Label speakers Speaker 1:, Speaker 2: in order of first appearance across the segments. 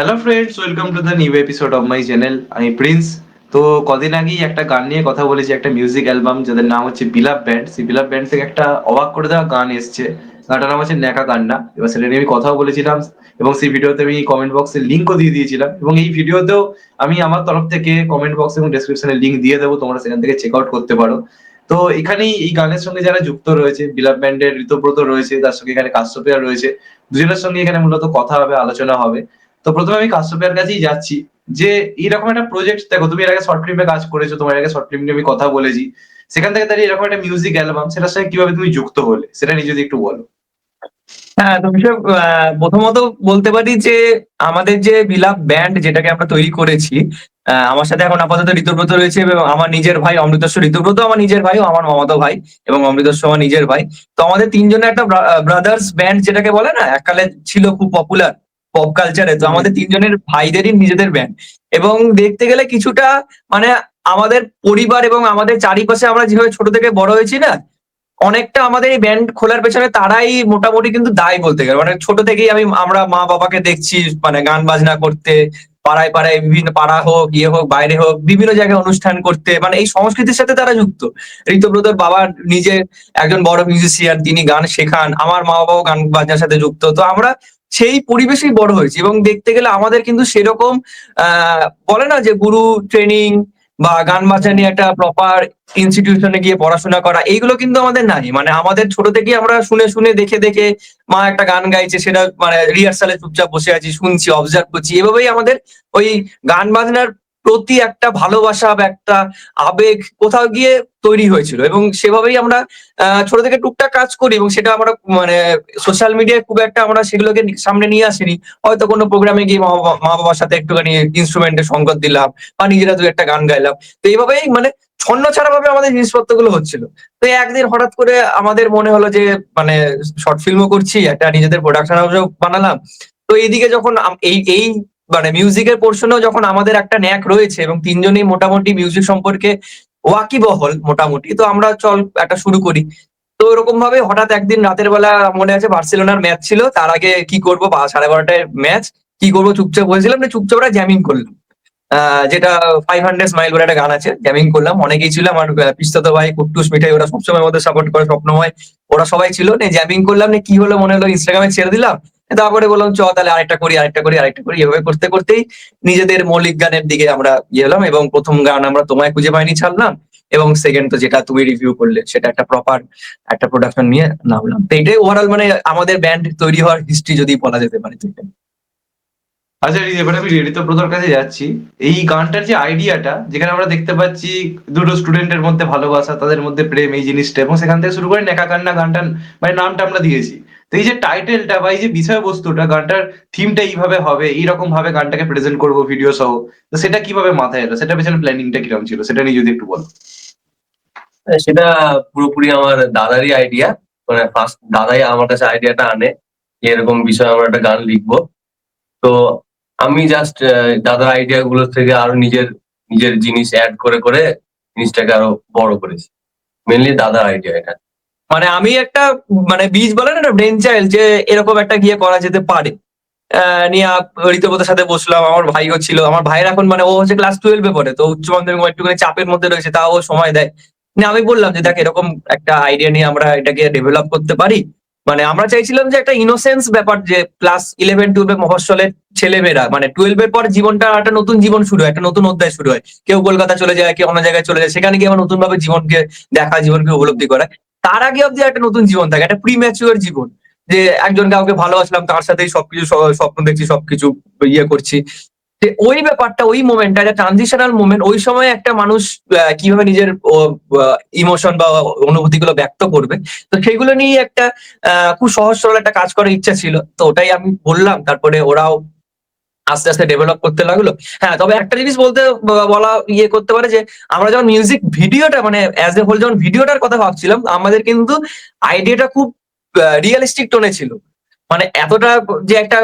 Speaker 1: Hello friends welcome to the new episode of my channel আমি Prince তো কদিন আগেই একটা গান নিয়ে কথা বলেছি, একটা মিউজিক অ্যালবাম যাদের নাম হচ্ছে বিলাপ ব্যান্ড সেই বিলাপ ব্যান্ড থেকে একটা অবাক করে দেওয়া গান এসছে। গানটার নাম হচ্ছে ন্যাকা গান্না এবার সেটা নিয়ে আমি কথাও বলেছিলাম এবং সেই ভিডিওতে আমি কমেন্ট বক্সে লিঙ্কও দিয়ে দিয়েছিলাম এবং এই ভিডিওতেও আমি আমার তরফ থেকে কমেন্ট বক্স এবং ডেসক্রিপশনে লিঙ্ক দিয়ে দেবো, তোমরা সেখান থেকে চেক আউট করতে পারো। তো এখানেই এই গানের সঙ্গে যারা যুক্ত রয়েছে বিলাপ ব্যান্ডের ঋতব্রত রয়েছে, তার সঙ্গে এখানে কাশ্যপিয়া রয়েছে, দুজনের সঙ্গে এখানে মূলত কথা হবে, আলোচনা হবে। তো প্রথমে আমি কাশ্যপের কাছেই যাচ্ছি। যে এরকম একটা প্রজেক্ট দেখো তুমি এর আগে শর্ট ফিল্মে কাজ করেছ তোমার আগে শর্ট ফিল্ম আমি কথা বলেছি। সেখান থেকে দাঁড়িয়ে এরকম একটা মিউজিক অ্যালবাম সেটার সঙ্গে কীভাবে তুমি যুক্ত হলে? সেটা নিয়ে যদি একটু বলো।
Speaker 2: হ্যাঁ তো বিষয় আহ, প্রথমত বলতে পারি যে আমাদের যে বিলাপ ব্যান্ড যেটাকে আমরা তৈরি করেছি আমার সাথে এখন আপাতত ঋতুব্রত রয়েছে এবং আমার নিজের ভাই অমৃতস্ব ঋতুব্রত আমার নিজের ভাই আমার মামাতো ভাই এবং অমৃতস্ব আমার নিজের ভাই। তো আমাদের তিনজনের একটা ব্রাদার্স ব্যান্ড যেটাকে বলে না এককালে ছিল খুব পপুলার পপ কালচারে তো আমাদের তিনজনের ভাইদেরই নিজেদের ব্যান্ড এবং দেখতে গেলে কিছুটা মানে আমাদের পরিবার এবং আমাদের চারিপাশে আমরা যেভাবে ছোট থেকে বড় হয়েছি না অনেকটা আমাদের এই ব্যান্ড খোলার পেছনে তারাই মোটামুটি কিন্তু দায় বলতে গেলে। মানে ছোট থেকেই আমি আমরা মা বাবাকে দেখছি মানে গান বাজনা করতে পাড়ায় পাড়ায় বিভিন্ন পাড়া হোক ইয়ে হোক বাইরে হোক বিভিন্ন জায়গায় অনুষ্ঠান করতে মানে এই সংস্কৃতির সাথে তারা যুক্ত। ঋতব্রতর বাবা নিজে একজন বড় মিউজিশিয়ান তিনি গান শেখান আমার মা বাবাও গান বাজনার সাথে যুক্ত। তো আমরা সেই পরিবেশেই বড় হয়েছে এবং দেখতে গেলে আমাদের কিন্তু সেরকম বলে না যে গুরু ট্রেনিং বা গান বাজা নিয়ে একটা প্রপার ইনস্টিটিউশনে গিয়ে পড়াশোনা করা, এইগুলো কিন্তু আমাদের নাই। মানে আমাদের ছোট থেকেই আমরা শুনে শুনে দেখে দেখে মা একটা গান গাইছে, সেটা মানে রিহার্সালে চুপচাপ বসে আছি, শুনছি অবজার্ভ করছি। এভাবেই আমাদের ওই গান বাজনার প্রতি একটা ভালোবাসা বা একটা আবেগ কোথাও গিয়ে তৈরি হয়েছিল। এবং সেভাবেই আমরা ছোট থেকে টুকটাক কাজ করি এবং সেটা আমরা মানে সোশ্যাল মিডিয়ায় খুব একটা আমরা সেগুলোকে সামনে নিয়ে আসিনি। হয়তো কোনো প্রোগ্রামে গিয়ে মা বাবার সাথে একটুখানি ইনস্ট্রুমেন্টের সঙ্গত দিলাম বা নিজেরা দু একটা গান গাইলাম। তো এইভাবেই মানে ছন্ন ছাড়া ভাবে আমাদের জিনিসপত্রগুলো হচ্ছিল। তো একদিন হঠাৎ করে আমাদের মনে হলো যে মানে শর্ট ফিল্মও করছি, একটা নিজেদের প্রোডাকশন হাউসও বানালাম। তো এইদিকে যখন এই এই মানে মিউজিকের পোর্শনেও যখন আমাদের একটা ন্যাক রয়েছে এবং তিনজনেই মোটামুটি মিউজিক সম্পর্কে ওয়াকিবহল মোটামুটি, তো আমরা চল একটা শুরু করি। তো এরকম ভাবে হঠাৎ একদিন রাতের বেলা মনে আছে বার্সেলোনার ম্যাচ ছিল, তার আগে কি করব? সাড়ে বারোটায় ম্যাচ কি করব? চুপচাপ বলছিলাম চুপচাপ ওরা জ্যামিং করলাম। যেটা ফাইভ হান্ড্রেড স্মাইল বলে একটা গান আছে জ্যামিং করলাম। অনেকেই ছিল আমার পিস্তাতো ভাই, কুট্টুস মিঠাই, ওরা সবসময় আমাদের সাপোর্ট করে স্বপ্ন স্বপ্নময়, ওরা সবাই ছিল। নে জ্যামিং করলাম নে কি হলো মনে হলো ইনস্টাগ্রামে ছেড়ে দিলাম। তারপরে বললাম, চ, তাহলে আরেকটা করি আরেকটা করি আরেকটা করি। এভাবে করতে করতেই নিজেদের মৌলিক গানের দিকে আমরা ইয়ে হলাম এবং প্রথম গান আমরা তোমায় খুঁজে পাইনি, ছাড়লাম এবং সেকেন্ড তো যেটা তুমি রিভিউ করলে সেটা একটা প্রপার একটা প্রোডাকশন নিয়ে নামলাম। তো এটাই ওভারঅল মানে আমাদের ব্যান্ড তৈরি হওয়ার হিস্ট্রি যদি বলা যেতে পারে
Speaker 1: আচ্ছা এবার আমি ঋতব্রতর কাছে যাচ্ছি। এই গানটার যে আইডিয়াটা যেখানে আমরা দেখতে পাচ্ছি দুটো স্টুডেন্টের মধ্যে ভালোবাসা, তাদের মধ্যে প্রেম, এই জিনিসটা, এবং সেখান থেকে শুরু করে নেকা কান্না গানটা মানে নামটা আমরা দিয়েছি। তো এই যে টাইটেলটা বা এই যে বিষয়বস্তুটা, গানটার থিমটা এইভাবে হবে, এইরকম ভাবে গানটাকে প্রেজেন্ট করব ভিডিও সহ, তো সেটা কীভাবে মাথায় এলো? সেটা পেছনে প্ল্যানিংটা কীরকম ছিল? সেটা নিয়ে যদি একটু বলো।
Speaker 3: সেটা পুরোপুরি আমার দাদারই আইডিয়া মানে ফার্স্ট দাদাই আমার কাছে আইডিয়াটা আনে এরকম বিষয়ে আমরা একটা গান লিখব। তো আমি জাস্ট দাদার আইডিয়া গুলো থেকে আরও নিজের নিজের জিনিস অ্যাড করে করে জিনিসটাকে আরও বড় করেছি। মেনলি দাদার আইডিয়া এটা।
Speaker 2: মানে আমি একটা মানে বীজ বলে না ব্রেন চাইল্ড যে এরকম একটা গিয়ে করা যেতে পারে। নিয়ে আপ- সাথে বসলাম, আমার ভাইও ছিল। আমার ভাইয়ের এখন মানে ও হচ্ছে ক্লাস টুয়েলভে পড়ে, তো উচ্চ মাধ্যমিক একটুখানি চাপের মধ্যে রয়েছে, তাও সময় দেয়। নিয়ে আমি বললাম যে, দেখ, এরকম একটা আইডিয়া নিয়ে আমরা এটাকে ডেভেলপ করতে পারি। মানে আমরা চাইছিলাম যে একটা ইনোসেন্স ব্যাপার, যে ক্লাস ইলেভেন টুয়েলভে মফস্বলের ছেলেমেয়েরা মানে টুয়েলভের পর জীবনটা একটা নতুন জীবন শুরু হয়, একটা নতুন অধ্যায় শুরু হয়। কেউ কলকাতা চলে যায়, কেউ অন্য জায়গায় চলে যায়, সেখানে গিয়ে আবার নতুন ভাবে জীবনকে দেখা, জীবনকে উপলব্ধি করা। তার আগে অব্দি একটা নতুন জীবন থাকে, একটা প্রিম্যাচুয়ার জীবন। যে একজন কাউকে ভালোবাসলাম, তার সাথেই সবকিছু স্বপ্ন দেখছি, সবকিছু ইয়ে করছি। যে ওই ব্যাপারটা, ওই মোমেন্টটা একটা ট্রানজিশনাল মোমেন্ট ওই সময় একটা মানুষ কীভাবে নিজের ইমোশন বা অনুভূতি গুলো ব্যক্ত করবে, তো সেগুলো নিয়ে একটা খুব সহজ সরল একটা কাজ করার ইচ্ছা ছিল। তো ওটাই আমি বললাম, তারপরে ওরাও আস্তে আস্তে ডেভেলপ করতে লাগল। হ্যাঁ তবে একটা জিনিস বলতে বলা ইয়ে করতে পারে যে, আমরা যখন মিউজিক ভিডিওটা মানে অ্যাজ এ হোল যখন ভিডিওটার কথা ভাবছিলাম, আমাদের কিন্তু আইডিয়াটা খুব রিয়েলিস্টিক টোনে ছিল। মানে এতটা যে একটা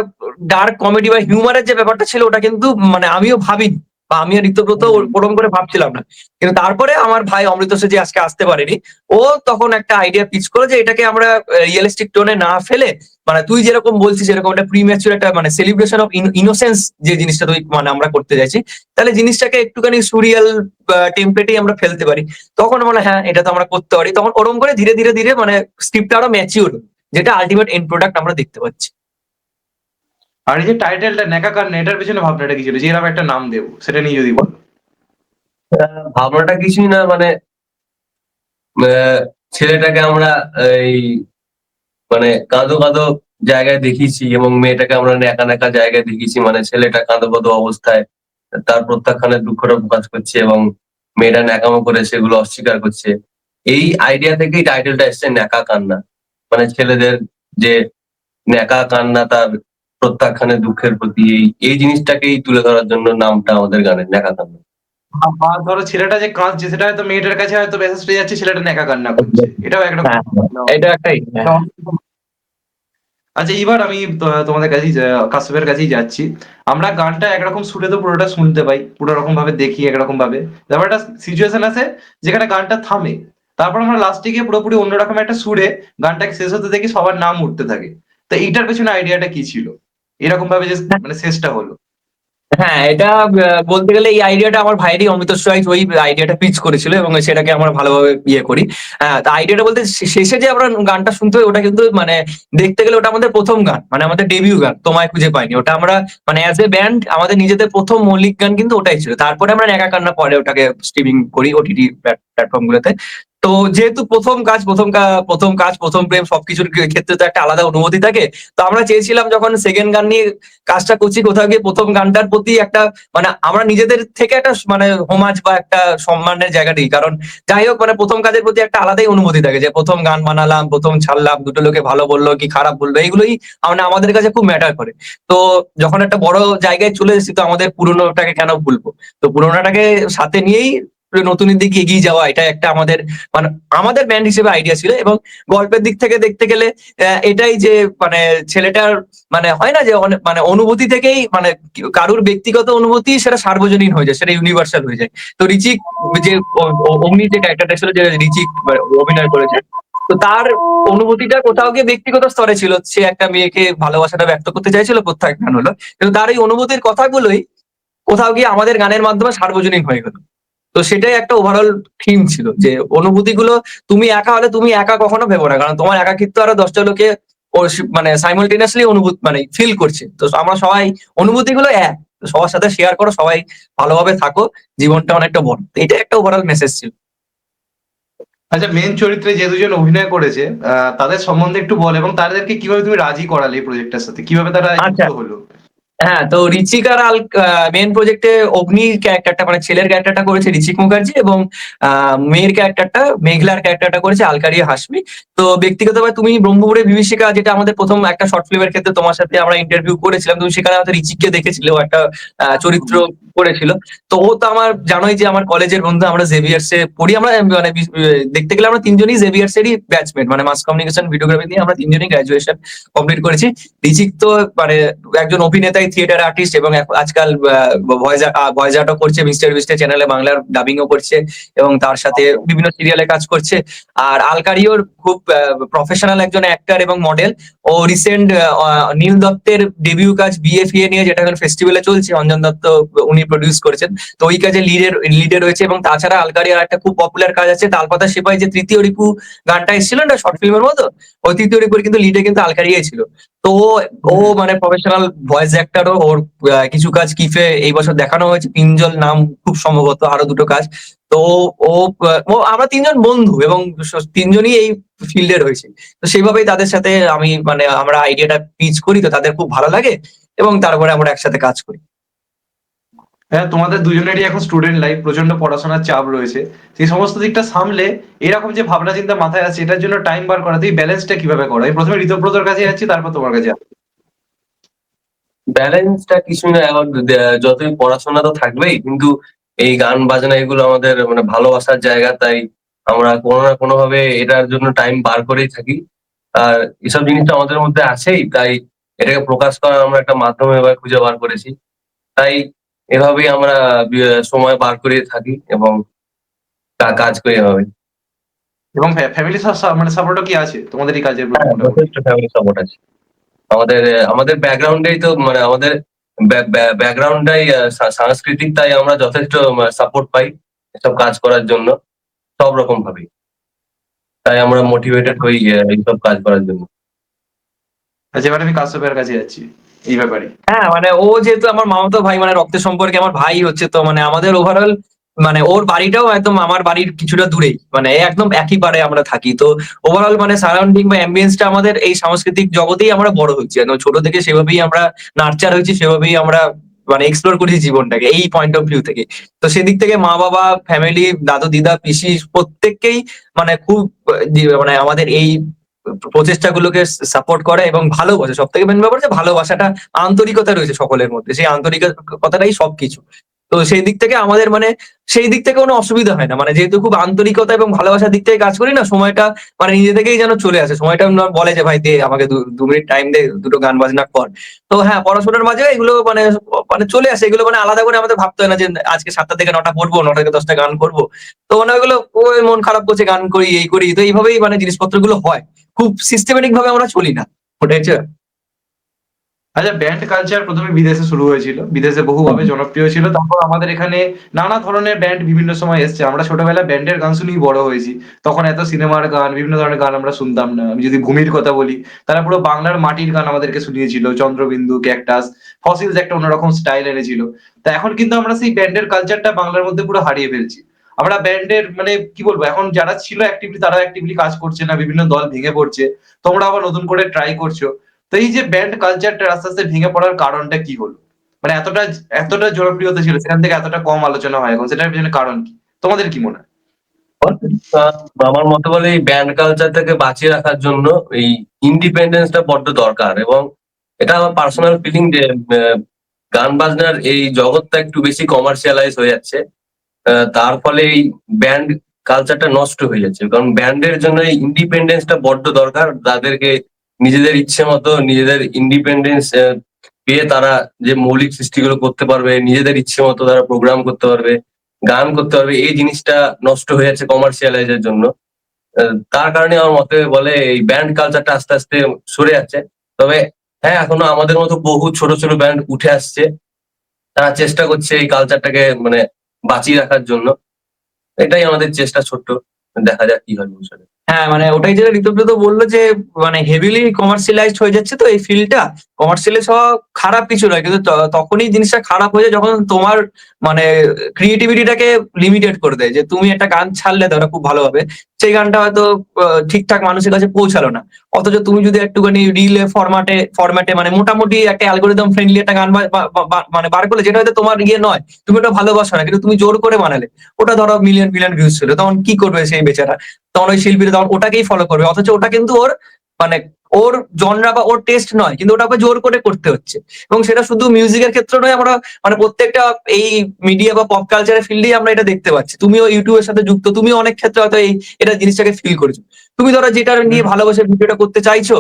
Speaker 2: ডার্ক কমেডি বা হিউমারের যে ব্যাপারটা ছিল, ওটা কিন্তু মানে আমিও ভাবিনি। বা আমি আর ঋতব্রত ওরকম করে ভাবছিলাম না। কিন্তু তারপরে আমার ভাই অমৃত যে আজকে আসতে পারেনি ও তখন একটা আইডিয়া পিচ করে যে এটাকে আমরা রিয়েলিস্টিক টোনে না ফেলে মানে তুই যেরকম বলছিস এরকম একটা প্রিম্যাচুর একটা মানে সেলিব্রেশন অফ ইনোসেন্স যে জিনিসটা তুই মানে আমরা করতে চাইছি তাহলে জিনিসটাকে একটুখানি সুরিয়াল টেম্পলেটেই আমরা ফেলতে পারি। তখন মানে হ্যাঁ এটা তো আমরা করতে পারি। তখন ওরকম করে ধীরে ধীরে ধীরে মানে স্ক্রিপ্টটা আরও ম্যাচিউর যেটা আলটিমেট এন্ড প্রোডাক্ট আমরা দেখতে পাচ্ছি।
Speaker 1: আর এই যে টাইটেলটা নেকা কান্না এটার পেছনে ভাবনাটা কি ছিল? যে এরকম একটা নাম দেবো, সেটা নিয়ে যদি বল।
Speaker 3: ভাবনাটা কিছুই না মানে ছেলেটাকে আমরা এই মানে কাঁদো কাঁদো জায়গায় দেখিয়েছি এবং মেয়েটাকে আমরা নেকা নেকা জায়গায় দেখিয়েছি মানে ছেলেটা কাঁদো কাঁদো অবস্থায় তার প্রত্যাখ্যানের দুঃখটা প্রকাশ করছে এবং মেয়েটা ন্যাকামো করে সেগুলো অস্বীকার করছে। এই আইডিয়া থেকেই টাইটেলটা এসছে ন্যাকা কান্না। মানে ছেলেদের যে ন্যাকা কান্না তার প্রত্যাখ্যানের দুঃখের প্রতি এই এই জিনিসটাকেই তুলে ধরার জন্য নামটা আমাদের গানের ন্যাকা কান্না
Speaker 1: ধরো ছেলেটা যে কাঁদছে সেটা হয়তো মেয়েটার কাছে হয়তো মেসেজটা যাচ্ছে ছেলেটা নেকা কান্না করছে। এটাও একরকম
Speaker 2: হ্যাঁ, এটা একটাই হ্যাঁ।
Speaker 1: আচ্ছা এবার আমি তোমাদের কাছেই কাশ্যপের কাছেই যাচ্ছি। আমরা গানটা একরকম সুরে তো পুরোটা শুনতে পাই পুরো রকম ভাবে দেখি একরকম ভাবে তারপর একটা সিচুয়েশন আছে যেখানে গানটা থামে। তারপর আমরা লাস্টে গিয়ে পুরোপুরি অন্যরকম একটা সুরে গানটাকে শেষ হতে দেখি সবার নাম উঠতে থাকে। তো এইটার পেছনে আইডিয়াটা কি ছিল? এরকম ভাবে যে মানে শেষটা হলো।
Speaker 2: হ্যাঁ এটা বলতে গেলে এই আইডিয়াটা আমার ভাইয়েরই অমিত সোয়াইজ ওই আইডিয়াটা পিচ করেছিল এবং সেটাকে আমরা ভালোভাবে ইয়ে করি। হ্যাঁ আইডিয়াটা বলতে শেষে যে আমরা গানটা শুনতে হয় ওটা কিন্তু মানে দেখতে গেলে ওটা আমাদের প্রথম গান মানে আমাদের ডেবিউ গান তোমায় খুঁজে পাইনি। ওটা আমরা মানে অ্যাজ এ ব্যান্ড আমাদের নিজেদের প্রথম মৌলিক গান কিন্তু ওটাই ছিল। তারপরে আমরা একা কান্না পরে ওটাকে স্ট্রিমিং করি ওটিটি প্ল্যাটফর্ম গুলোতে। তো যেহেতু প্রথম কাজ, প্রথম প্রথম কাজ, প্রথম প্রেম সবকিছুর ক্ষেত্রে তো একটা আলাদা অনুভূতি থাকে। তো আমরা চেয়েছিলাম যখন সেকেন্ড গান নিয়ে কাজটা করছি কোথাও গিয়ে প্রথম গানটার প্রতি একটা মানে আমরা নিজেদের থেকে একটা মানে হোমাজ বা একটা সম্মানের জায়গা দিই কারণ যাই হোক মানে প্রথম কাজের প্রতি একটা আলাদাই অনুভূতি থাকে যে প্রথম গান বানালাম, প্রথম ছাড়লাম, দুটো লোকে ভালো বলল, কি খারাপ বলল এগুলোই মানে আমাদের কাছে খুব ম্যাটার করে। তো যখন একটা বড় জায়গায় চলে এসেছি, তো আমাদের পুরোনোটাকে কেন ভুলবো? তো পুরোনোটাকে সাথে নিয়েই নতুনের দিকে এগিয়ে যাওয়া এটা একটা আমাদের মানে আমাদের ব্যান্ড হিসেবে আইডিয়া ছিল এবং গল্পের দিক থেকে দেখতে গেলে এটাই যে মানে ছেলেটার মানে হয় না যে মানে অনুভূতি থেকেই মানে কারুর ব্যক্তিগত অনুভূতি সেটা সার্বজনীন হয়ে যায়, সেটা ইউনিভার্সাল হয়ে যায়। তো রিচিক যে অগ্নি যে ক্যারেক্টারটা ছিল, যে রিচিক অভিনয় করেছে, তো তার অনুভূতিটা কোথাও গিয়ে ব্যক্তিগত স্তরে ছিল। সে একটা মেয়েকে ভালোবাসাটা ব্যক্ত করতে চাইছিল, প্রত্যাখ্যান হলো। কিন্তু তার এই অনুভূতির কথাগুলোই কোথাও গিয়ে আমাদের গানের মাধ্যমে সার্বজনীন হয়ে গেল। তো সেটাই একটা ওভারঅল থিম ছিল যে অনুভূতিগুলো তুমি একা হলে তুমি একা কখনো ভেবো না। কারণ তোমার একাকিত্ব আরও দশটা লোকে মানে সাইমালটেনিয়াসলি অনুভূতি মানে ফিল করছে। তো আমরা সবাই অনুভূতিগুলো এক। সবার সাথে শেয়ার করো সবাই ভালোভাবে থাকো জীবনটা অনেকটা বড়। এটা একটা ওভারঅল মেসেজ ছিল।
Speaker 1: আচ্ছা মেন চরিত্রে যে দুজন অভিনয় করেছে আহ, তাদের সম্বন্ধে একটু বল এবং তাদেরকে কীভাবে তুমি রাজি করালে এই প্রজেক্টের সাথে? কীভাবে তারা
Speaker 2: আচ্ছা।
Speaker 1: হলো?
Speaker 2: হ্যাঁ তো ঋচিক আর আল মেন প্রজেক্টে অগ্নি ক্যারেক্টারটা মানে ছেলের ক্যারেক্টারটা করেছে ঋচিক মুখার্জি এবং মেয়ের ক্যারেক্টারটা মেঘলার ক্যারেক্টারটা করেছে আলকারিয়া হাসমি তো ব্যক্তিগতভাবে তুমি ব্রহ্মপুরে বিভীষিকা, যেটা আমাদের প্রথম একটা শর্ট ফিল্মের ক্ষেত্রে তোমার সাথে আমরা ইন্টারভিউ করেছিলাম, তুমি সেখানে আমাদের ঋচিককে দেখেছিলে একটা চরিত্র করেছিল। তো ও তো আমার, জানোই যে আমার কলেজের বন্ধু, আমরা জেভিয়ার্সে পড়ি, আমরা মানে দেখতে গেলে আমরা তিনজনই জেভিয়ার্সেরই ব্যাচমেট মানে মাস কমিউনিকেশন ভিডিওগ্রাফি নিয়ে আমরা তিনজনই গ্রাজুয়েশন কমপ্লিট করেছি। ঋচিক তো মানে একজন অভিনেতাই থিয়েটার আর্টিস্ট এবং আজকাল ভয়েস আর্টও করছে মিস্টার বিস্টার চ্যানেলে বাংলার ডাবিংও করছে এবং তার সাথে বিভিন্ন সিরিয়ালে কাজ করছে। আর আলকারিওর খুব প্রফেশনাল একজন অ্যাক্টর এবং মডেল ও রিসেন্ট নীল দত্তের ডেবিউ কাজ বিএফএ নিয়ে যেটা এখন ফেস্টিভ্যালে চলছে, অঞ্জন দত্ত, উনি প্রডিউস করেছেন। তো ওই কাজে লিডের লিডে রয়েছে এবং তাছাড়া আলকারিয়ার একটা খুব পপুলার কাজ আছে, তালপাতা সেপাই যে তৃতীয় রিপু গানটা এসেছিল না শর্ট ফিল্মের মতো? ওই তৃতীয় রিপুর কিন্তু লিডে কিন্তু আলকারিয়াই ছিল। তো ও মানে প্রফেশনাল ভয়েস অ্যাক্টরও ওর কিছু কাজ কিফে এই বছর দেখানো হয়েছে। পিঞ্জল নাম খুব সম্ভবত আরও দুটো কাজ। তো ও আমরা তিনজন বন্ধু এবং তিনজনই এই ফিল্ডে রয়েছে তো সেইভাবেই তাদের সাথে আমি মানে আমরা আইডিয়াটা পিচ করি, তো তাদের খুব ভালো লাগে এবং তারপরে আমরা একসাথে কাজ করি।
Speaker 1: হ্যাঁ তোমাদের দুজনেরই এখন স্টুডেন্ট লাইফ প্রচণ্ড পড়াশোনার চাপ রয়েছে। সেই সমস্ত দিকটা সামলে এরকম যে ভাবনা চিন্তা মাথায় আছে এটার জন্য টাইম বার করা এই ব্যালেন্সটা কীভাবে করো? প্রথমে ঋতব্রতর কাছে যাচ্ছি, তারপর তোমার কাছে।
Speaker 3: ব্যালেন্সটা কিছু না এখন যতই পড়াশোনা তো থাকবেই কিন্তু এই গান বাজনা এগুলো আমাদের মানে ভালোবাসার জায়গা তাই আমরা কোনো না কোনো ভাবে এটার জন্য টাইম বার করেই থাকি। আর এসব জিনিসটা আমাদের মধ্যে আছেই তাই এটাকে প্রকাশ করার আমরা একটা মাধ্যম এবার খুঁজে বার করেছি। তাই এভাবেই আমরা সময় বার করে থাকি এবং কাজ করি এভাবে।
Speaker 1: এবং ফ্যামিলি মানে সাপোর্টও কি আছে? তোমাদের এই কাজের
Speaker 3: ফ্যামিলি সাপোর্ট আছে। আমাদের আমাদের ব্যাকগ্রাউন্ডেই তো মানে আমাদের ব্যাকগ্রাউন্ডটাই সাংস্কৃতিক তাই আমরা যথেষ্ট সাপোর্ট পাই এসব কাজ করার জন্য সব রকম ভাবেই। তাই আমরা মোটিভেটেড হই এইসব কাজ করার জন্য।
Speaker 1: আচ্ছা এবার আমি কাশ্যপের কাছে যাচ্ছি এই ব্যাপারে।
Speaker 2: হ্যাঁ মানে ও যেহেতু আমার মামাতো ভাই মানে রক্তের সম্পর্কে আমার ভাই হচ্ছে তো মানে আমাদের ওভারঅল মানে ওর বাড়িটাও একদম আমার বাড়ির কিছুটা দূরেই। মানে একদম একই পারে আমরা থাকি। তো ওভারঅল মানে সারাউন্ডিং বা অ্যাম্বিয়েন্সটা আমাদের এই সাংস্কৃতিক জগতেই আমরা বড় হচ্ছি একদম ছোট থেকে সেভাবেই আমরা নার্চার হয়েছি, সেভাবেই আমরা মানে এক্সপ্লোর করেছি জীবনটাকে এই পয়েন্ট অফ ভিউ থেকে। তো সেদিক থেকে মা বাবা ফ্যামিলি দাদু, দিদা, পিসি প্রত্যেককেই মানে খুব মানে আমাদের এই প্রচেষ্টাগুলোকে সাপোর্ট করে এবং ভালোবাসে। সব থেকে মেন ব্যাপার যে ভালোবাসাটা, আন্তরিকতা রয়েছে সকলের মধ্যে। সেই আন্তরিকতাটাই সবকিছু। তো সেই দিক থেকে আমাদের মানে সেই দিক থেকে কোনো অসুবিধা হয় না। মানে যেহেতু খুব আন্তরিকতা এবং ভালোবাসার দিক থেকে কাজ করি না, সময়টা মানে নিজে থেকেই যেন চলে আসে। সময়টা বলে যে, ভাই, দে, আমাকে দু- মিনিট টাইম দে, দুটো গান বাজনা কর। তো হ্যাঁ পড়াশোনার মাঝে এগুলো মানে মানে চলে আসে। এগুলো মানে আলাদা করে আমাদের ভাবতে হয় না যে, আজকে সাতটা থেকে নটা পড়ব, নটা থেকে দশটা গান করব। তো মানে ওইগুলো ওই মন খারাপ করছে, গান করি, এই করি। তো এইভাবেই মানে জিনিসপত্রগুলো হয়। খুব সিস্টেমেটিক ভাবে আমরা চলি না। ওটাই
Speaker 1: আচ্ছা ব্যান্ড কালচার প্রথমে বিদেশে শুরু হয়েছিল। বিদেশে বহুভাবে জনপ্রিয় ছিল। তারপর আমাদের এখানে নানা ধরনের ব্যান্ড বিভিন্ন সময় এসছে। আমরা ছোটবেলায় ব্যান্ডের গান শুনেই বড় হয়েছি। তখন এত সিনেমার গান বিভিন্ন ধরনের গান আমরা শুনতাম না। আমি যদি ভূমির কথা বলি তারা পুরো বাংলার মাটির গান আমাদেরকে শুনিয়েছিল। চন্দ্রবিন্দু ক্যাকটাস ফসিলস একটা অন্যরকম স্টাইল এনেছিল। তা এখন কিন্তু আমরা সেই ব্যান্ডের কালচারটা বাংলার মধ্যে পুরো হারিয়ে ফেলছি। আমরা ব্যান্ডের মানে কি বলব এখন যারা ছিল অ্যাক্টিভলি তারা অ্যাক্টিভলি কাজ করছে না। বিভিন্ন দল ভেঙে পড়ছে। তোমরা আবার নতুন করে ট্রাই করছ। তো এই যে ব্যান্ড কালচারটা আস্তে আস্তে ভেঙে পড়ার কারণটা কি হলো? মানে এতটা এতটা জনপ্রিয়তা ছিল, সেখান থেকে এতটা কম আলোচনা হয় এখন, সেটার পিছনে কারণ কি? তোমাদের কি মনে হয়?
Speaker 3: আমার মতে বলে এই ব্যান্ড কালচারটাকে বাঁচিয়ে রাখার জন্য এই ইন্ডিপেন্ডেন্সটা বড্ড দরকার এবং এটা আমার পার্সোনাল ফিলিং যে গান বাজনার এই জগৎটা একটু বেশি কমার্শিয়ালাইজ হয়ে যাচ্ছে। তার ফলে এই ব্যান্ড কালচারটা নষ্ট হয়ে যাচ্ছে। কারণ ব্যান্ডের জন্য ইন্ডিপেন্ডেন্সটা বড্ড দরকার, তাদেরকে নিজেদের ইচ্ছে মতো নিজেদের ইন্ডিপেন্ডেন্স পেয়ে তারা যে মৌলিক সৃষ্টিগুলো করতে পারবে, নিজেদের ইচ্ছে মতো তারা প্রোগ্রাম করতে পারবে, গান করতে পারবে, এই জিনিসটা নষ্ট হয়ে যাচ্ছে কমার্শিয়ালাইজের জন্য। তার কারণে আমার মতে বলে এই ব্যান্ড কালচারটা আস্তে আস্তে সরে যাচ্ছে। তবে হ্যাঁ এখনও আমাদের মতো বহু ছোট ছোট ব্যান্ড উঠে আসছে। তারা চেষ্টা করছে এই কালচারটাকে মানে বাঁচিয়ে রাখার জন্য। এটাই আমাদের চেষ্টা ছোট্ট। দেখা যাক কি হয় ভবিষ্যতে।
Speaker 2: হ্যাঁ মানে ওটাই যেটা ঋতব্রত বলল যে মানে হেভিলি কমার্শিয়ালাইজড হয়ে যাচ্ছে তো এই ফিল্ডটা কমার্শিয়ালাইজ হওয়া খারাপ কিছু নয়, কিন্তু তখনই জিনিসটা খারাপ হয়ে যায় যখন তোমার মানে ক্রিয়েটিভিটিটাকে লিমিটেড করে দেয়। যে তুমি একটা গান ছাড়লে ধরো খুব ভালো হবে। সেই গানটা হয়তো ঠিকঠাক মানুষের কাছে পৌঁছালো না। অথচ তুমি যদি একটুখানি রিলে ফরম্যাটে ফরম্যাটে মানে মোটামুটি একটা অ্যালগোরিদম ফ্রেন্ডলি একটা গান মানে বার করলে, যেটা হয়তো তোমার ইয়ে নয়, তুমি ওটা ভালোবাসো না, কিন্তু তুমি জোর করে বানালে, ওটা ধরো মিলিয়ন মিলিয়ন ভিউজ ছিল, তখন কি করবে সেই বেচারা? তখন ওই শিল্পীরা তখন ওটাকেই ফলো করবে। অথচ ওটা কিন্তু ওর মানে ওর জনরা বা ওর টেস্ট নয় কিন্তু ওটাকে জোর করে করতে হচ্ছে। এবং সেটা শুধু মিউজিকের ক্ষেত্রে নয় আমরা মানে প্রত্যেকটা এই মিডিয়া বা পপ কালচারের ফিল্ডেই আমরা এটা দেখতে পাচ্ছি। তুমিও ইউটিউবের সাথে যুক্ত তুমিও অনেক ক্ষেত্রে হয়তো এই এটা জিনিসটাকে ফিল করেছ। তুমি ধরো যেটা নিয়ে ভালোবাসে ভিডিওটা করতে চাইছো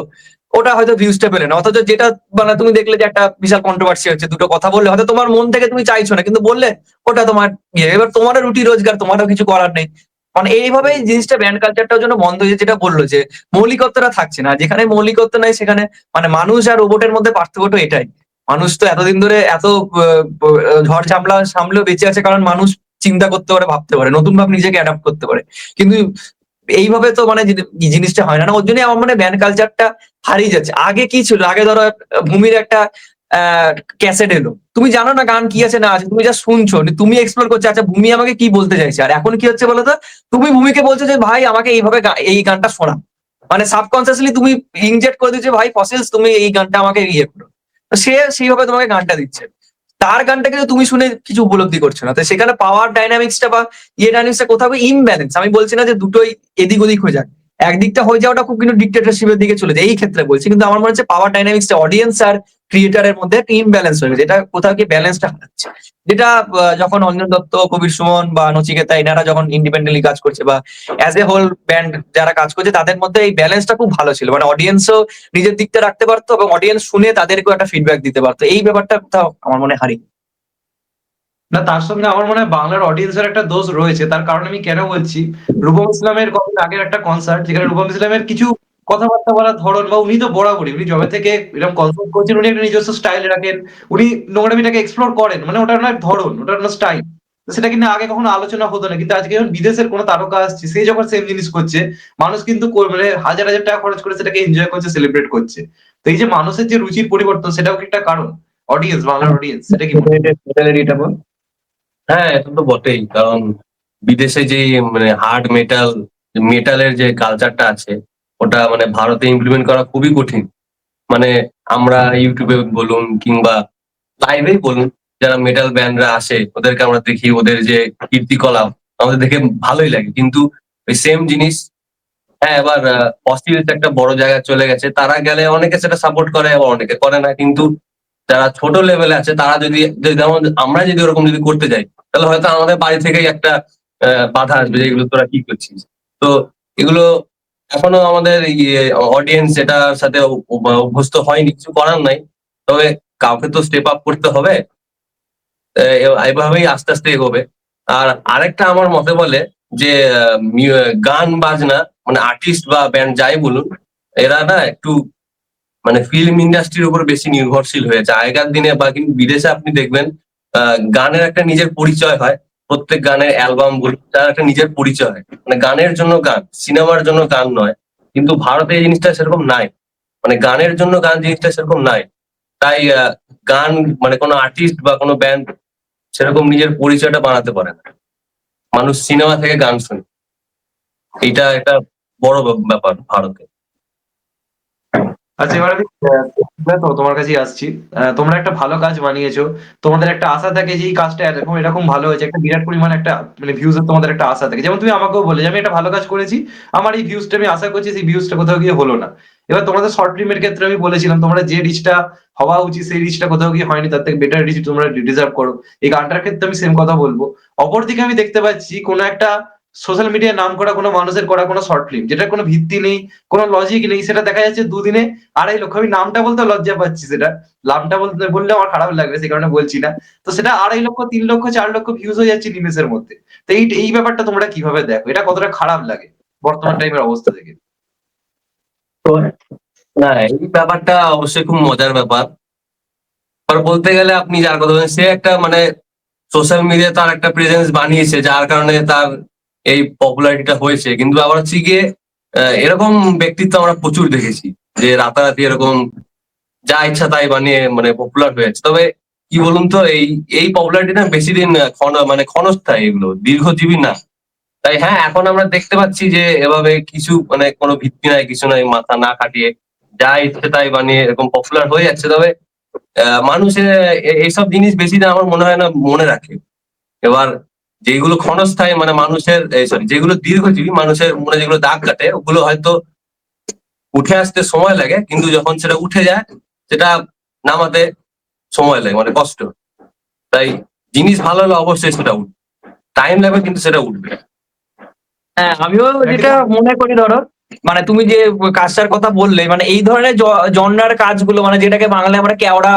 Speaker 2: ওটা হয়তো ভিউজটা পেলে না। অথচ যেটা মানে তুমি দেখলে যে একটা বিশাল কন্ট্রোভার্সি হচ্ছে দুটো কথা বললে হয়তো তোমার মন থেকে তুমি চাইছো না কিন্তু বললে ওটা তোমার ইয়ে। এবার তোমারও রুটি রোজগার তোমারও কিছু করার নেই। মানে এইভাবে জিনিসটা ব্যান্ড কালচারটার জন্য বন্ধ হয়েছে যেটা বলল যে মৌলিকত্বটা থাকছে না। যেখানে মৌলিকত্ব নাই, সেখানে মানে মানুষ আর রোবটের মধ্যে পার্থক্যটা এটাই। মানুষ তো এতদিন ধরে এত ঝড় ঝামলা সামলেও বেঁচে আছে কারণ মানুষ চিন্তা করতে পারে, ভাবতে পারে, নতুন ভাব নিজেকে অ্যাডাপ্ট করতে পারে। কিন্তু এইভাবে তো মানে জিনিসটা হয় না। না, ওর জন্য আমার মানে ব্যান্ড কালচারটা হারিয়ে যাচ্ছে। আগে কি ছিল? আগে ধরো ভূমির একটা ক্যাসেট এলো। তুমি জানো না গান কি আছে, না আছে, তুমি যা শুনছো। তুমি এক্সপ্লোর করছ আচ্ছা ভূমি আমাকে কি বলতে চাইছে? আর এখন কি হচ্ছে বলতো? তুমি ভূমিকে বলছো যে, ভাই, আমাকে এইভাবে এই গানটা শোনা মানে সাবকনসিয়াসলি তুমি ইনজেক্ট করে দিচ্ছ ভাই ফসিলস তুমি এই গানটা আমাকে ইয়ে করো। সে সেইভাবে তোমাকে গানটা দিচ্ছে। তার গানটা কিন্তু তুমি শুনে কিছু উপলব্ধি করছ না। তো সেখানে পাওয়ার ডাইনামিক্সটা বা ইয়ে ডাইনামিক্সটা কোথাও ইমব্যালেন্স আমি বলছি না যে দুটোই এদিক ওদিক হয়ে যাক। একদিকটা হয়ে যাওয়াটা খুব কিন্তু ডিক্টেটরশিপের দিকে চলে যায়। এই ক্ষেত্রে বলছি। কিন্তু আমার মনে হচ্ছে পাওয়ার ডাইনামিক্সটা অডিয়েন্স আর ক্রিয়েটারের মধ্যে একটা ইমব্যালেন্স হয়ে গেছে। যেটা কোথাও কি ব্যালেন্সটা হারাচ্ছে। যেটা যখন অঞ্জন দত্ত, কবির সুমন বা নচিকেতা, এনারা যখন ইন্ডিপেন্ডেন্টলি কাজ করছে বা অ্যাজ এ হোল ব্যান্ড যারা কাজ করছে, তাদের মধ্যে এই ব্যালেন্সটা খুব ভালো ছিল। মানে অডিয়েন্সও নিজের দিকটা রাখতে পারতো এবং অডিয়েন্স শুনে তাদেরকেও একটা ফিডব্যাক দিতে পারতো। এই ব্যাপারটা কোথাও আমার মনে হারিয়ে
Speaker 1: না, তার সঙ্গে আমার মনে হয় বাংলার অডিয়েন্সের একটা দোষ রয়েছে। তার কারণ আমি কেন বলছি? রূপম ইসলামের কদিন আগের একটা কনসার্ট যেখানে রূপম ইসলামের কিছু কথাবার্তা বলার ধরন বা উনি তো বরাবরই, উনি জবে থেকে এরকম কনসার্ট করছেন, উনি একটা নিজস্ব স্টাইল রাখেন, উনি নোংরামিটাকে এক্সপ্লোর করেন মানে ওটার নয় ধরন, ওটার না স্টাইল সেটা কিন্তু আগে কখনো আলোচনা হতো না, কিন্তু আজকে যখন বিদেশের কোনো তারকা আসছে, সে যখন সেম জিনিস করছে, মানুষ কিন্তু মানে হাজার হাজার টাকা খরচ করে সেটাকে এনজয় করছে সেলিব্রেট করছে। তো এই যে মানুষের যে রুচির পরিবর্তন, সেটাও একটা কারণ? অডিয়েন্স বাংলার অডিয়েন্স সেটা কি মনে হ্যাঁ
Speaker 2: এটা
Speaker 3: তো বটেই, কারণ বিদেশে যে মানে হার্ড মেটাল মেটালের যে কালচারটা আছে ওটা মানে ভারতে ইমপ্লিমেন্ট করা খুবই কঠিন। মানে আমরা ইউটিউবে বলুন কিংবা লাইভেই বলুন, যারা মেটাল ব্যান্ডরা আসে, ওদেরকে আমরা দেখি, ওদের যে কীর্তিকলাপ, আমাদের দেখে ভালোই লাগে। কিন্তু ওই সেম জিনিস হ্যাঁ এবার অস্ট্রেলিয়া একটা বড় জায়গায় চলে গেছে, তারা গেলে অনেকে সেটা সাপোর্ট করে, আবার অনেকে করে না। কিন্তু যারা ছোট লেভেলে আছে, তারা যদি যেমন আমরা যদি ওরকম যদি করতে যাই, তাহলে হয়তো আমাদের বাড়ি থেকেই একটা বাধা আসবে যে এগুলো তোরা কি করছিস? তো এগুলো এখনও আমাদের অডিয়েন্স এটার সাথে অভ- অভ- অভ্যস্ত হয়নি, কিছু করার নাই। তবে কাউকে তো স্টেপ আপ করতে হবে। এভাবেই আস্তে আস্তে এগোবে। আর আরেকটা আমার মতে বলে যে গান বাজনা মানে আর্টিস্ট বা ব্যান্ড যাই বলুন এরা না একটু মানে ফিল্ম ইন্ডাস্ট্রির উপর বেশি নির্ভরশীল হয়েছে আগেকার দিনে বা কিন্তু বিদেশে আপনি দেখবেন গানের একটা নিজের পরিচয় হয়। প্রত্যেক গানের অ্যালবাম বলুন তার একটা নিজের পরিচয় মানে গানের জন্য গান, সিনেমার জন্য গান নয়, কিন্তু ভারতে এই জিনিসটা সেরকম নাই। মানে গানের জন্য গান জিনিসটা সেরকম নাই। তাই গান মানে কোনো আর্টিস্ট বা কোনো ব্যান্ড সেরকম নিজের পরিচয়টা বানাতে পারে না। মানুষ সিনেমা থেকে গান শুনে। এটা একটা বড় ব্যাপার ভারতে।
Speaker 1: আচ্ছা এবার আমি তোমার কাছে আসছি। আহ, তোমরা একটা ভালো কাজ বানিয়েছো। তোমাদের একটা আশা থাকে যে এই কাজটা এরকম এরকম ভালো হয়েছে একটা বিরাট পরিমাণ একটা মানে ভিউজ তোমাদের একটা আশা থাকে। যেমন তুমি আমাকেও বলে যে আমি একটা ভালো কাজ করেছি আমার এই ভিউজটা আমি আশা করছি সেই ভিউজটা কোথাও গিয়ে হলো না। এবার তোমাদের শর্ট ফিল্মের ক্ষেত্রে আমি বলেছিলাম তোমরা যে রিচটা হওয়া উচিত সেই রিচটা কোথাও গিয়ে হয়নি তার থেকে বেটার রিচ তোমরা ডিজার্ভ করো। এই গানটার ক্ষেত্রে আমি সেম কথা বলব। অপরদিকে আমি দেখতে পাচ্ছি কোনো একটা সোশ্যাল মিডিয়ায় নাম করা কোনো মানুষের করা কোনো শর্ট ফিল্ম যেটা কোনো ভিত্তি নেই, কোনো লজিক নেই, সেটা দেখা যাচ্ছে দুদিনে আড়াই লক্ষ। আমি নামটা বলতে লজ্জা পাচ্ছি সেটা। নামটা বলতে বললে আমার খারাপ লাগবে সেই কারণে বলছি না। তো সেটা আড়াই লক্ষ, তিন লক্ষ, চার লক্ষ ভিউজ হয়ে যাচ্ছে নিমেষের মধ্যে। তো এই এই ব্যাপারটা তোমরা কীভাবে দেখো? এটা কতটা খারাপ লাগে বর্তমান টাইমের অবস্থা থেকে?
Speaker 3: না, এই ব্যাপারটা অবশ্যই খুব মজার ব্যাপার। আর বলতে গেলে আপনি যার কথা বলেন সে একটা মানে সোশ্যাল মিডিয়া তার একটা প্রেজেন্স বানিয়েছে, যার কারণে তার এই পপুলারিটিটা হয়েছে। কিন্তু আবার হচ্ছে গিয়ে এরকম ব্যক্তিত্ব আমরা প্রচুর দেখেছি যে রাতারাতি এরকম যা ইচ্ছা তাই বানিয়ে মানে পপুলার হয়েছে। তবে কি বলুন তো, এই এই পপুলারিটি না বেশি দিন ক্ষণ মানে ক্ষণস্থায়ী এগুলো, দীর্ঘজীবী না। তাই হ্যাঁ এখন আমরা দেখতে পাচ্ছি যে এভাবে কিছু মানে কোনো ভিত্তি নাই, কিছু নাই, মাথা না কাটিয়ে যা ইচ্ছে তাই বানিয়ে এরকম পপুলার হয়ে যাচ্ছে। তবে মানুষের এইসব জিনিস বেশি দিন আমার মনে হয় না মনে রাখে। এবার যেগুলো ক্ষণস্থায়ী মানে মানুষের সরি যেগুলো দীর্ঘজীবী, মানুষের মনে যেগুলো দাগ কাটে, ওগুলো হয়তো উঠে আসতে সময় লাগে, কিন্তু যখন সেটা উঠে যায়, সেটা নামাতে সময় লাগে মানে কষ্ট। তাই জিনিস ভালো হলে অবশ্যই সেটা উঠবে টাইম লাগবে, কিন্তু সেটা উঠবে।
Speaker 2: হ্যাঁ আমিও যেটা মনে করি ধরো মানে তুমি যে কাজটার কথা বললে মানে এই ধরনের জনরার কাজগুলো মানে যেটাকে বাংলায় আমরা কেওড়া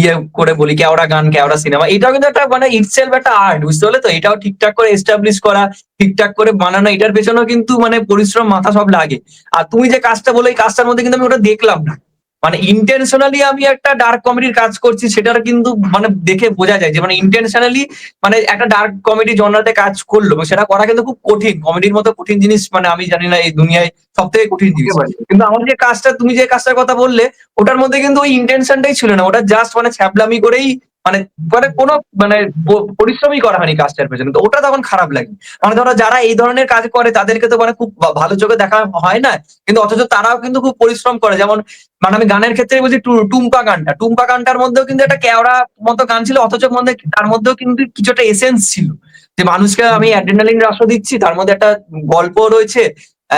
Speaker 2: ইয়ে করে বলি, কেওড়া গান, কেওড়া সিনেমা, এটাও কিন্তু একটা মানে ইটসেলফ একটা আর্ট বুঝতে পারলে তো? এটাও ঠিকঠাক করে এস্টাবলিশ করা, ঠিকঠাক করে বানানো, এটার পেছনেও কিন্তু মানে পরিশ্রম, মাথা সব লাগে। আর তুমি যে কাজটা বলো এই কাজটার মধ্যে কিন্তু আমি ওটা দেখলাম না। মানে ইন্টেনশনালি আমি একটা ডার্ক কমেডির কাজ করছি সেটার কিন্তু মানে দেখে বোঝা যায় যে মানে ইন্টেনশনালি মানে একটা ডার্ক কমেডি জনরাতে কাজ করল সেটা করা কিন্তু খুব কঠিন। কমেডির মতো কঠিন জিনিস মানে আমি জানি না এই দুনিয়ায় সব থেকে কঠিন জিনিস। কিন্তু আমার যে কাজটা তুমি যে কাজটার কথা বললে ওটার মধ্যে কিন্তু ওই ইন্টেনশনটাই ছিল না। ওটা জাস্ট মানে ছ্যাবলামি করেই মানে মানে কোনো মানে পরিশ্রমই করা হয়নি কাজটার পেছনে। তো ওটা তখন খারাপ লাগে মানে ধরো যারা এই ধরনের কাজ করে, তাদেরকে তো মানে খুব ভালো চোখে দেখা হয় না। কিন্তু অথচ তারাও কিন্তু খুব পরিশ্রম করে। যেমন মানে আমি গানের ক্ষেত্রে বলছি টুম্পা গানটা। টুম্পা গানটার মধ্যেও কিন্তু একটা কেওড়া মতো গান ছিল, অথচ মধ্যে তার মধ্যেও কিন্তু কিছুটা এসেন্স ছিল। যে মানুষকে আমি অ্যাড্রেনালিন রাস দিচ্ছি, তার মধ্যে একটা গল্প রয়েছে।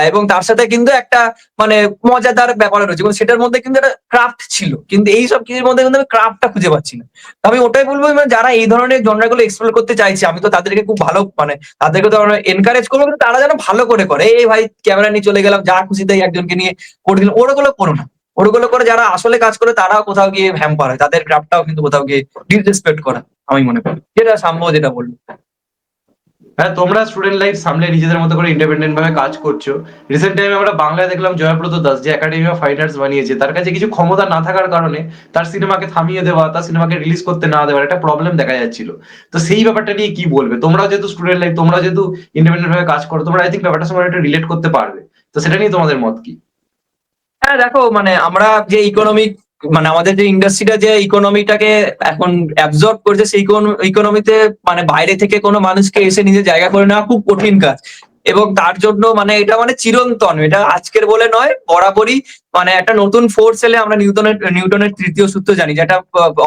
Speaker 2: এবং তার সাথে কিন্তু একটা মানে মজাদার ব্যাপার রয়েছে। এবং সেটার মধ্যে কিন্তু একটা ক্রাফট ছিল। কিন্তু এই সব কিছুর মধ্যে কিন্তু আমি ক্রাফটটা খুঁজে পাচ্ছি না। আমি ওটাই বলব মানে যারা এই ধরনের জনরাগুলো এক্সপ্লোর করতে চাইছে, আমি তো তাদেরকে খুব ভালো মানে তাদেরকে তো এনকারেজ করব, কিন্তু তারা যেন ভালো করে করে, এই ভাই ক্যামেরা নিয়ে চলে গেলাম, যা খুশি তাই একজনকে নিয়ে করে দিলাম। ওরগুলো করো না। ওরগুলো করে যারা আসলে কাজ করে, তারাও কোথাও গিয়ে হ্যাম্পার হয়। তাদের ক্রাফটটাও কিন্তু কোথাও গিয়ে ডিসরেসপেক্ট করা, আমি মনে করি। যেটা সম্ভব, যেটা বলল
Speaker 1: হ্যাঁ তোমরা স্টুডেন্ট লাইফ সামলে নিজেদের মতো করে ইন্ডিপেন্ডেন্ট ভাবে কাজ করছ। রিসেন্ট টাইমে আমরা বাংলায় দেখলাম জয়প্রদ দাস, যে একাডেমি অফ ফাইন আর্টস বানিয়েছে, তার কাছে কিছু ক্ষমতা না থাকার কারণে তার সিনেমাকে থামিয়ে দেওয়া, তার সিনেমাকে রিলিজ করতে না দেওয়ার একটা প্রবলেম দেখা যাচ্ছিল। তো সেই ব্যাপারটা নিয়ে কি বলবে? তোমরা যেহেতু স্টুডেন্ট লাইফ তোমরা যেহেতু ইন্ডিপেন্ডেন্ট ভাবে কাজ করো, তোমরা আই থিঙ্ক ব্যাপারটার সঙ্গে একটা রিলেট করতে পারবে। তো সেটা নিয়ে তোমাদের মত কি?
Speaker 2: হ্যাঁ দেখো মানে আমরা যে ইকোনমিক মানে আমাদের যে ইন্ডাস্ট্রিটা যে ইকোনমিটাকে এখন অ্যাবজর্ব করছে, সেই ইকোনমিতে মানে বাইরে থেকে কোনো মানুষকে এসে নিজের জায়গা করে নেওয়া খুব কঠিন কাজ। এবং তার জন্য মানে এটা মানে চিরন্তন, এটা আজকের বলে নয়, বরাবরই মানে একটা নতুন ফোর্স এলে আমরা নিউটনের নিউটনের তৃতীয় সূত্র জানি, যেটা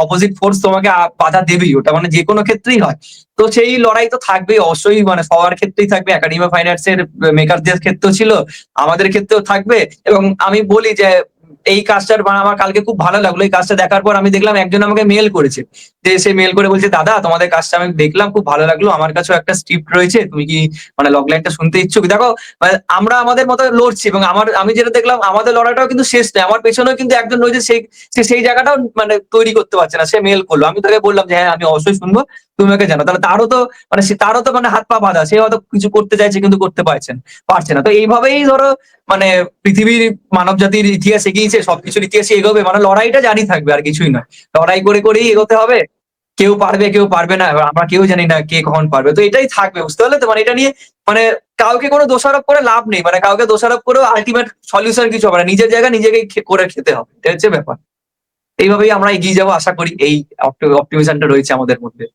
Speaker 2: অপোজিট ফোর্স তোমাকে বাধা দেবেই, ওটা মানে যে কোনো ক্ষেত্রেই হয়। তো সেই লড়াই তো থাকবেই অবশ্যই মানে সবার ক্ষেত্রেই থাকবে একাডেমি ফাইন আর্টস এর মেকারদের ক্ষেত্রেও ছিল, আমাদের ক্ষেত্রেও থাকবে। এবং আমি বলি যে এই কাজটার আমার কালকে খুব ভালো লাগল। এই কাজটা দেখার পর আমি দেখলাম একজন আমাকে মেল করেছে। যে সে মেল করে বলছে, দাদা, তোমাদের কাজটা আমি দেখলাম, খুব ভালো লাগল। আমার কাছেও একটা স্ক্রিপ্ট রয়েছে। তুমি কি মানে লগ লাইনটা শুনতে ইচ্ছুক? দেখো মানে আমরা আমাদের মতো লড়ছি এবং আমার, আমি যেটা দেখলাম, আমাদের লড়াটাও কিন্তু শেষ নয়। আমার পেছনেও কিন্তু একজন রয়েছে সেই সেই জায়গাটাও মানে তৈরি করতে পারছে না। সে মেল করল। আমি তাকে বললাম যে হ্যাঁ আমি অবশ্যই শুনব। তুমি জানো। তাহলে তারও তো মানে তারও তো মানে হাত পা বাঁধা। সে হয়তো কিছু করতে চাইছে কিন্তু করতে পারছেন পারছে না। তো এইভাবেই ধরো মানে পৃথিবীর মানব জাতির ইতিহাস এগিয়েছে সবকিছুর ইতিহাসে এগোবে। মানে লড়াইটা জানি থাকবে আর কিছুই নয়। লড়াই করে করেই এগোতে হবে। কেউ পারবে কেউ পারবে না। আমরা কেউ জানি না কে কখন পারবে। তো এটাই থাকবে, বুঝতে পারলে তো? মানে এটা নিয়ে মানে কাউকে কোনো দোষারোপ করে লাভ নেই। মানে কাউকে দোষারোপ করেও আলটিমেট সলিউশন কিছু হবে না। নিজের জায়গা নিজেকেই খে- করে খেতে হবে। এটা হচ্ছে ব্যাপার। এইভাবেই আমরা এগিয়ে যাব। আশা করি এই অপটিমিশনটা রয়েছে আমাদের মধ্যে।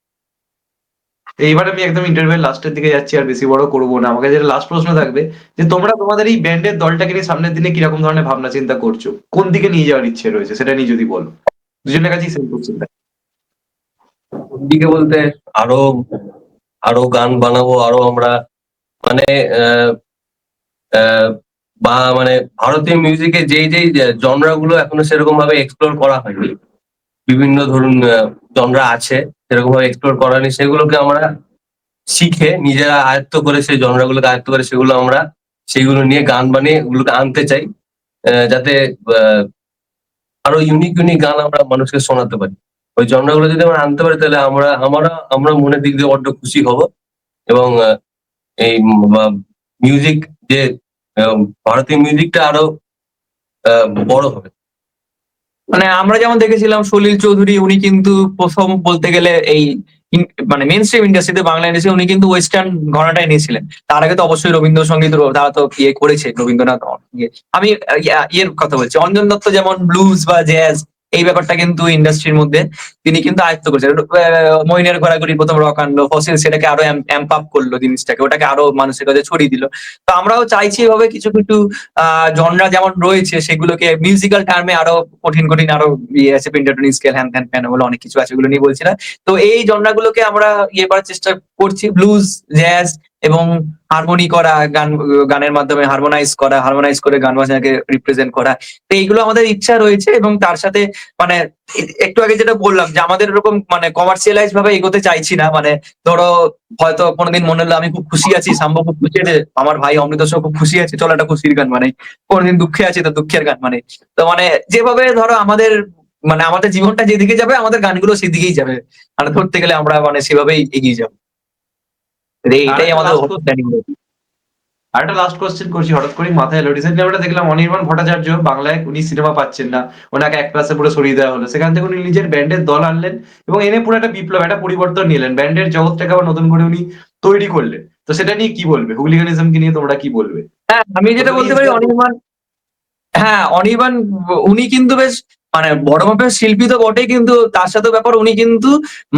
Speaker 1: এইবার আমি একদম ইন্টারভিউ লাস্টের দিকে যাচ্ছি আর বেশি বড় করব না। আমাকে যেটা লাস্ট প্রশ্ন থাকবে যে তোমরা তোমাদের এই ব্যান্ডের দলটাকে নিয়ে সামনের দিনে কীরকম ধরনের ভাবনা চিন্তা করছ? কোন দিকে নিয়ে যাওয়ার ইচ্ছে রয়েছে? সেটা নিয়ে যদি বলো। দুজনের কাছেই সেম কোশ্চেন
Speaker 3: দিকে বলতে? আরও আরও গান বানাবো আরও আমরা মানে আহ, আহ, বা মানে ভারতীয় মিউজিকে যেই যেই জনরা গুলো এখনও সেরকম ভাবে এক্সপ্লোর করা হয়নি। বিভিন্ন ধরুন জনরা আছে। সেরকম ভাবে এক্সপ্লোর করা হয়নি। সেগুলোকে আমরা শিখে নিজেরা আয়ত্ত করে, সেই জনরা গুলোকে আয়ত্ত করে সেগুলো আমরা সেগুলো নিয়ে গান বানিয়ে ওগুলোকে আনতে চাই যাতে আরও ইউনিক ইউনিক গান আমরা মানুষকে শোনাতে পারি। ওই জনরাগুলো যদি আমরা আনতে পারি, তাহলে আমরা আমরা আমরা মনের দিক দিয়ে বড্ড খুশি হব এবং এই মিউজিক যে ভারতীয় মিউজিকটা আরও বড় হবে।
Speaker 2: মানে আমরা যেমন দেখেছিলাম সলিল চৌধুরী, উনি কিন্তু প্রথম বলতে গেলে এই মানে মেন স্ট্রিম ইন্ডাস্ট্রিতে বাংলা ইন্ডাস্ট্রি উনি কিন্তু ওয়েস্টার্ন ঘরানাটাই নিয়েছিলেন তার আগে তো অবশ্যই রবীন্দ্রসঙ্গীত তারা তো ইয়ে করেছে, রবীন্দ্রনাথ ইয়ে। আমি ইয়ের কথা বলছি অঞ্জন দত্ত যেমন ব্লুজ বা জ্যাজ এই ব্যাপারটা কিন্তু ইন্ডাস্ট্রির মধ্যে তিনি কিন্তু আয়ত্ত করেছেন। আহ, মইনের ঘোরাঘুরি প্রথম রক আনলো ফসিল সেটাকে আরও অ্যাম্প আপ করল জিনিসটাকে। ওটাকে আরও মানুষের কাছে ছড়িয়ে দিল। তো আমরাও চাইছি এভাবে কিছু কিছু জনরা যেমন রয়েছে সেগুলোকে মিউজিক্যাল টার্মে আরও কঠিন কঠিন আরও ইয়ে আছে স্কেল হ্যান ত্যান প্যান বলে অনেক কিছু আছে ওগুলো নিয়ে বলছি না। তো এই জনরাগুলোকে আমরা ইয়ে করার চেষ্টা করছি। ব্লুজ জ্যাজ এবং হারমোনি করা, গান, গানের মাধ্যমে হারমোনাইজ করা হারমোনাইজ করে গান বাজনাকে রিপ্রেজেন্ট করা। তো এইগুলো আমাদের ইচ্ছা রয়েছে এবং তার সাথে মানে একটু আগে যেটা বললাম যে আমাদের এরকম মানে কমার্শিয়ালাইজ ভাবে এগোতে চাইছি না। মানে ধরো হয়তো কোনোদিন মনে হলো আমি খুব খুশি আছি সাম্ব খুব খুশি আছে, আমার ভাই অমৃত খুব খুশি আছে চলো একটা খুশির গান মানে কোনোদিন দুঃখে আছে তো দুঃখের গান মানে। তো মানে যেভাবে ধরো আমাদের মানে আমাদের জীবনটা যেদিকে যাবে, আমাদের গানগুলো সেদিকেই যাবে। মানে ধরতে গেলে আমরা মানে সেভাবেই এগিয়ে যাব। এই- আমাদের
Speaker 1: last
Speaker 2: planning রয়েছে।
Speaker 1: আর একটা লাস্ট কোশ্চেন করছি হঠাৎ করে মাথায় এলো রিসেন্টলি আমরা দেখলাম অনির্বাণ ভট্টাচার্য বাংলায় উনি সিনেমা পাচ্ছেন না। ওনাকে এক ক্লাসে পুরো সরিয়ে দেওয়া হলো। সেখান থেকে উনি নিজের ব্যান্ডের দল আনলেন এবং এনে পুরো একটা বিপ্লব একটা পরিবর্তন নিলেন। ব্যান্ডের জগৎটাকে আবার নতুন করে উনি তৈরি করলেন। তো সেটা নিয়ে কি বলবে? হুলিগানিজমকে নিয়ে তোমরা কি বলবে?
Speaker 2: হ্যাঁ আমি যেটা বলতে পারি অনির্বাণ হ্যাঁ অনির্বাণ উনি কিন্তু বেশ মানে বড় মাপের শিল্পী তো বটেই, কিন্তু তার সাথে ব্যাপার উনি কিন্তু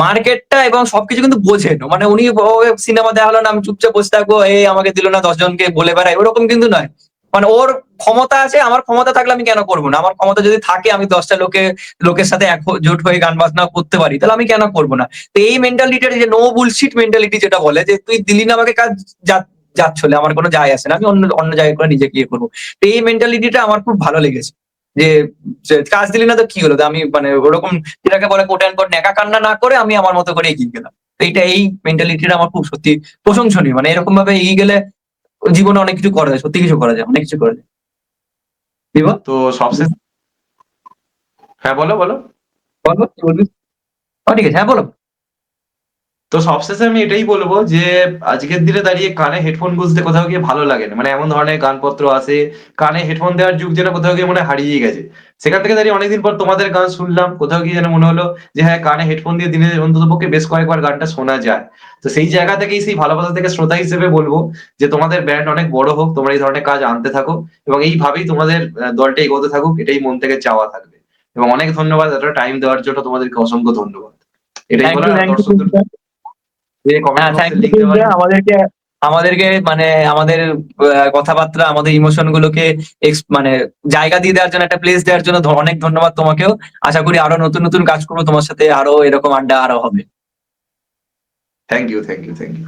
Speaker 2: মার্কেটটা এবং সবকিছু কিন্তু বোঝেন। মানে উনি সিনেমা দেখা হলো না, আমি চুপচাপ বসে থাকব এই আমাকে দিল না, দশজনকে বলে বেড়াই ওরকম কিন্তু নয়। মানে ওর ক্ষমতা আছে, আমার ক্ষমতা থাকলে আমি কেন করব না? আমার ক্ষমতা যদি থাকে, আমি দশটা লোকে, লোকের সাথে একজোট হয়ে গান বাজনা করতে পারি, তাহলে আমি কেন করব না? তো এই মেন্টালিটিটা যে নো বুলশিট মেন্টালিটি যেটা বলে, যে তুই দিলি না আমাকে, কাজ যাচ্ছলে আমার কোনো যায় আসে না, আমি অন্য অন্য জায়গায় করে নিজেকে ইয়ে করব। তো এই মেন্টালিটিটা আমার খুব ভালো লেগেছে। যে কাজ দিলি না তো কি হলো? আমি মানে ওরকম যেটাকে বলে কোট অ্যান্ড কোট নেকা কান্না না করে আমি আমার মতো করে এগিয়ে গেলাম। তো এইটা এই মেন্টালিটিটা আমার খুব সত্যি প্রশংসনীয়। মানে এরকম ভাবে এগিয়ে গেলে জীবনে অনেক কিছু করা যায় সত্যি কিছু করা যায় অনেক কিছু করা যায়।
Speaker 1: তো সবশেষ হ্যাঁ বলো বলো।
Speaker 2: বলো কি বলবি? ও, ঠিক আছে হ্যাঁ বলো।
Speaker 1: তো সবশেষে আমি এটাই বলব যে আজকের দিনে দাঁড়িয়ে কানে হেডফোন গুঁজতে কোথাও গিয়ে ভালো লাগে না। মানে এমন ধরনের গানপত্র আছে কানে হেডফোন দেওয়ার যুগ যেন কোথাও গিয়ে মনে হারিয়ে গেছে। সেখান থেকে দাঁড়িয়ে অনেকদিন পর তোমাদের গান শুনলাম কোথাও গিয়ে যেন মনে হলো যে হ্যাঁ কানে হেডফোন দিয়ে দিনে অন্তত পক্ষে বেশ কয়েকবার গানটা শোনা যায়। তো সেই জায়গা থেকেই সেই ভালোবাসা থেকে শ্রোতা হিসেবে বলব যে তোমাদের ব্যান্ড অনেক বড় হোক তোমরা এই ধরনের কাজ আনতে থাকো এবং এইভাবেই তোমাদের দলটা এগোতে থাকুক এটাই মন থেকে চাওয়া থাকবে। এবং অনেক ধন্যবাদ এতটা টাইম দেওয়ার জন্য তোমাদেরকে অসংখ্য ধন্যবাদ। এটাই বলার দর্শকদের
Speaker 2: আমাদেরকে আমাদেরকে মানে আমাদের কথাবার্তা আমাদের ইমোশন গুলোকে মানে জায়গা দিয়ে দেওয়ার জন্য একটা প্লেস দেওয়ার জন্য অনেক ধন্যবাদ তোমাকেও। আশা করি আরও নতুন নতুন কাজ করব তোমার সাথে আরও এরকম আড্ডা আরও হবে।
Speaker 1: Thank you thank you thank you